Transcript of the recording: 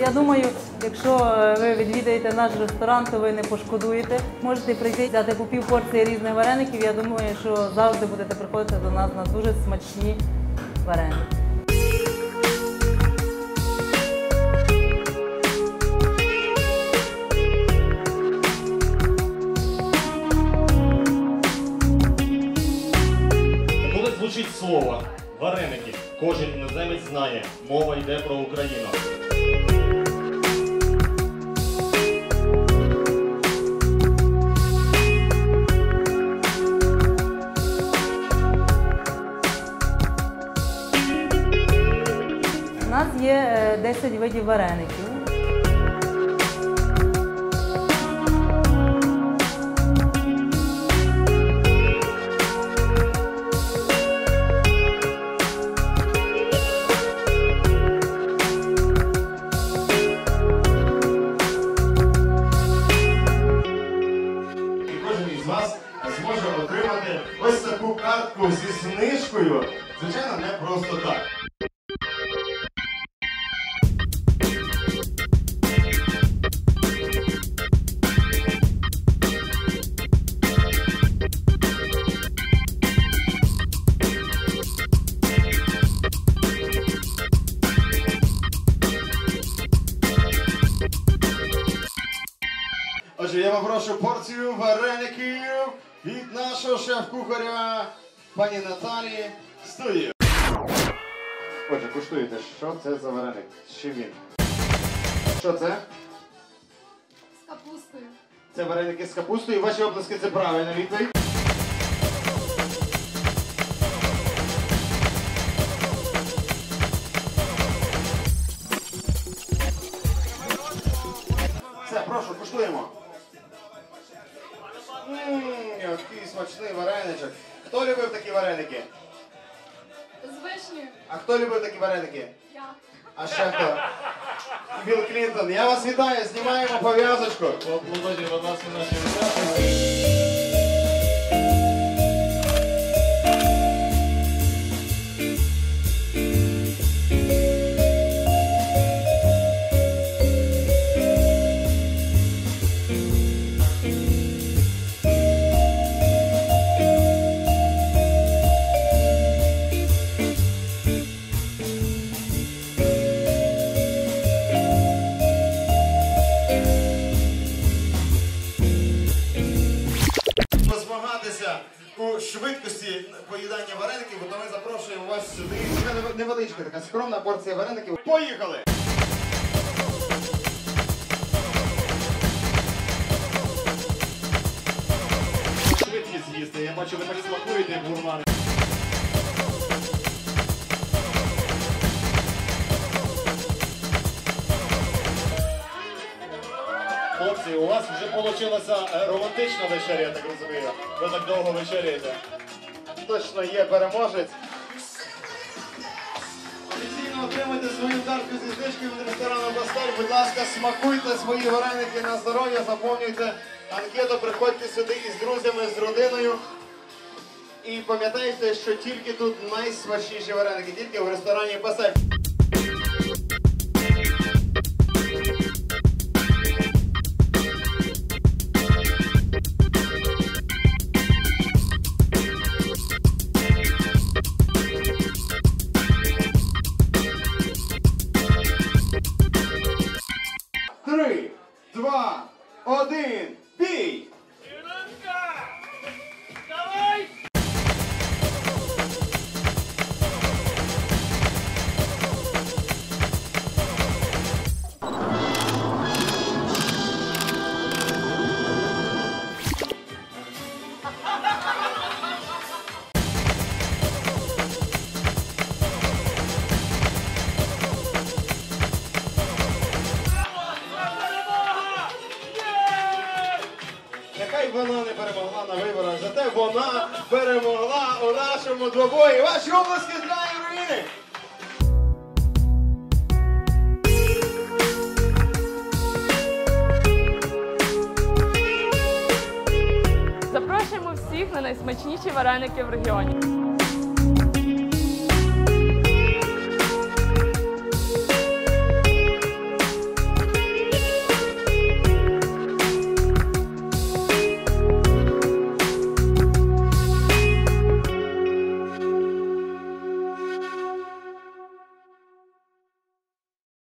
Я думаю, якщо е, ви відвідаєте наш ресторан, то ви не пошкодуєте. Можете прийти взяти по пів порції різних вареників. Я думаю, що завжди будете приходити до нас на дуже смачні вареники. Звучить слово вареники, кожен іноземець знає, мова йде про Україну. Є е, 10 видів вареників. Зможе отримати ось таку картку зі знижкою. Звичайно, не просто так. Отже, я попрошу порцію вареників від нашого шеф-кухаря пані Наталії Стуї. Отже, куштуєте, що це за вареник? З чим він? Що це? З капустою. Це вареники з капустою. Ваші обласки це правильна відповідь. Все, прошу, куштуємо. Ммм, який смачний вареничок. Хто любив такі вареники? З вишнею. А хто любив такі вареники? Я. А ще хто? Білл Клінтон. Я вас вітаю, знімаємо пов'язочку. Поаплодуйте, будь ласка, наші учасники. У швидкості поїдання вареників, то ми запрошуємо вас сюди. Це невеличка така скромна порція вареників. Поїхали! Швидкі з'їсти. Я бачу, ви так смакуєте, гурмани. Хлопці, у вас вже вийшла романтична вечеря, я так розумію. Ви так довго вечеряєте. Точно є переможець. Офіційно отримайте свою картку зі знижкою від ресторану Бастель. Будь ласка, смакуйте свої вареники на здоров'я, заповнюйте анкету, приходьте сюди із друзями, з родиною. І пам'ятайте, що тільки тут найсмачніші вареники, тільки в ресторані Бастель. Один, бій! Нехай вона не перемогла на виборах, зате вона перемогла у нашому двобої. Ваші обласки знає руїни! Запрошуємо всіх на найсмачніші вареники в регіоні.